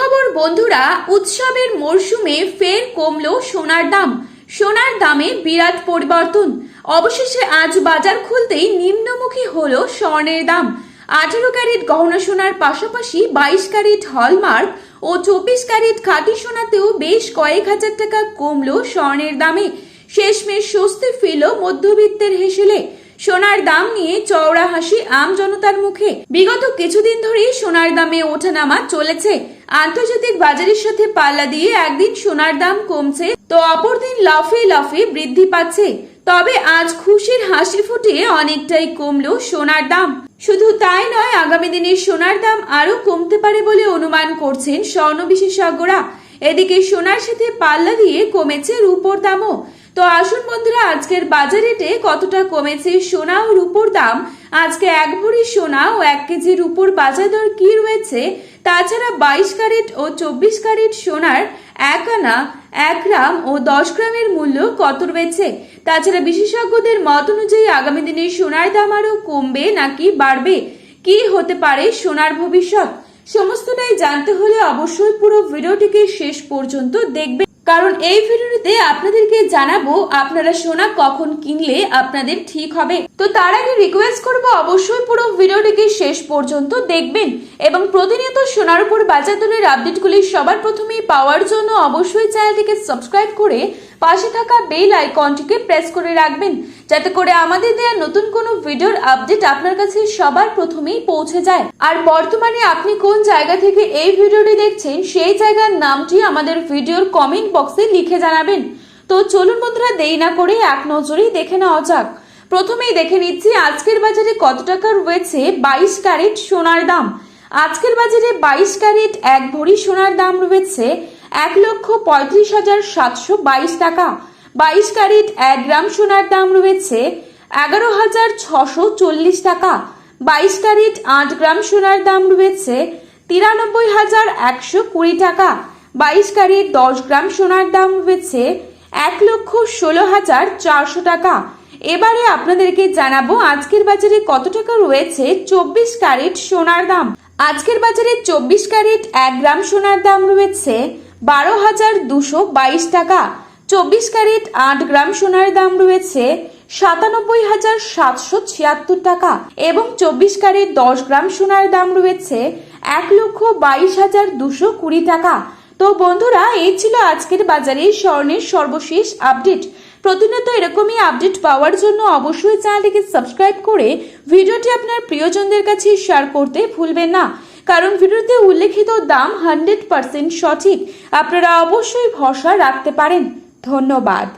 সুখবর, বন্ধুরা, উৎসবের মরশুমে ফের কমলো সোনার দাম। সোনার দামে বিরাট পরিবর্তন। অবশেষে আজ বাজার খুলতেই নিম্নমুখী হলো স্বর্ণের দাম। আঠেরো ক্যারেট গহনা সোনার পাশাপাশি বাইশ ক্যারেট হলমার্ক ও চব্বিশ ক্যারেট খাঁটি সোনাতেও বেশ কয়েক হাজার টাকা কমলো স্বর্ণের দামে। শেষমেশ স্বস্তি ফিরল মধ্যবিত্তের হেসেলে। সোনার দাম নিয়ে চওড়া হাসি আম জনতার মুখে। বিগত কিছুদিন ধরেই সোনার দামে ওঠানামা চলেছে। আন্তর্জাতিক বাজারের সাথে পাল্লা দিয়ে একদিন সোনার দাম কমছে, তো অপরদিন লাফে লাফে বৃদ্ধি পাচ্ছে। তবে আজ খুশির হাসি ফুটিয়ে অনেকটাই কমলো সোনার দাম। শুধু তাই নয়, আগামী দিনে সোনার দাম আরও কমতে পারে বলে অনুমান করছেন স্বর্ণ বিশেষজ্ঞরা। এদিকে সোনার সাথে পাল্লা দিয়ে কমেছে রূপোর দামও। তো আসুন বন্ধুরা, আজকের বাজার রেটে কতটা কমেছে সোনা ও রূপোর দাম? আজকে এক ভরি সোনা ও এক কেজি রূপোর বাজার দর কি রয়েছে? তাছাড়া বাইশ ক্যারেট ও চব্বিশ ক্যারেট সোনার এক আনা, এক গ্রাম ও দশ গ্রামের মূল্য কত রয়েছে? তাছাড়া বিশেষজ্ঞদের মত অনুযায়ী আগামী দিনে সোনার দাম আরও কমবে নাকি বাড়বে? কি হতে পারে সোনার ভবিষ্যৎ? সমস্তটাই জানতে হলে অবশ্যই পুরো ভিডিওটিকে শেষ পর্যন্ত দেখবে কারণ এই ভিডিওতে আপনাদেরকে জানাব, আপনারা সোনা কখন কিনলে আপনাদের ঠিক হবে। তো তার আগে রিকোয়েস্ট করব, অবশ্যই পুরো ভিডিওটিকে শেষ পর্যন্ত দেখবেন এবং প্রতিনিয়ত সোনার উপর বাজার দলের আপডেটগুলি সবার প্রথমেই পাওয়ার জন্য অবশ্যই চ্যানেলটিকে সাবস্ক্রাইব করে পাশে থাকা বেল আইকনটিকে প্রেস করে রাখবেন। যাতে করে আমাদের দেওয়া নতুন কোনো ভিডিওর আপডেট আপনার কাছে সবার প্রথমেই পৌঁছে যায়। আর বর্তমানে আপনি কোন জায়গা থেকে এই ভিডিওটি দেখছেন, সেই জায়গার নামটি আমাদের ভিডিওর কমেন্ট বক্সে লিখে জানাবেন। তো চলুন বন্ধুরা, দেরি না করে এক নজরেই দেখে নেওয়া যাক। প্রথমেই দেখে নিচ্ছি, আজকের বাজারে কত টাকা রয়েছে বাইশ ক্যারেট সোনার দাম? আজকের বাজারে বাইশ ক্যারেট এক ভরি সোনার দাম রয়েছে এক লক্ষ পঁয়ত্রিশ হাজার সাতশো বাইশ টাকা। বাইশ ক্যারেট এক গ্রাম সোনার দাম রয়েছে এগারো হাজার ছশো চল্লিশ টাকা। বাইশ ক্যারেট আট গ্রাম সোনার দাম রয়েছে তিরানব্বই হাজার একশো কুড়ি টাকা। বাইশ ক্যারেট দশ গ্রাম সোনার দাম রয়েছে এক লক্ষ ষোলো হাজার চারশো টাকা। এবারে আপনাদেরকে জানাব আজকের বাজারে কত টাকা রয়েছে চব্বিশ ক্যারেট সোনার দাম। আজকের বাজারে চব্বিশ ক্যারেট এক গ্রাম সোনার দাম রয়েছে বারো হাজার দুশো বাইশ টাকা। চব্বিশ ক্যারেট আট গ্রাম সোনার দাম রয়েছে সাতানব্বই হাজার সাতশো ছিয়াত্তর টাকা এবং চব্বিশ ক্যারেট দশ গ্রাম সোনার দাম রয়েছে এক লক্ষ বাইশ হাজার দুশো কুড়ি টাকা। তো বন্ধুরা, এই ছিল আজকের বাজারে স্বর্ণের সর্বশেষ আপডেট। প্রতিনিয়ত এরকমই আপডেট পাওয়ার জন্য অবশ্যই চ্যানেলটিকে সাবস্ক্রাইব করে ভিডিওটি আপনার প্রিয়জনদের কাছে শেয়ার করতে ভুলবেন না। কারণ ভিডিওতে উল্লেখিত দাম হান্ড্রেড পার্সেন্ট সঠিক। আপনারা অবশ্যই ভরসা রাখতে পারেন। ধন্যবাদ।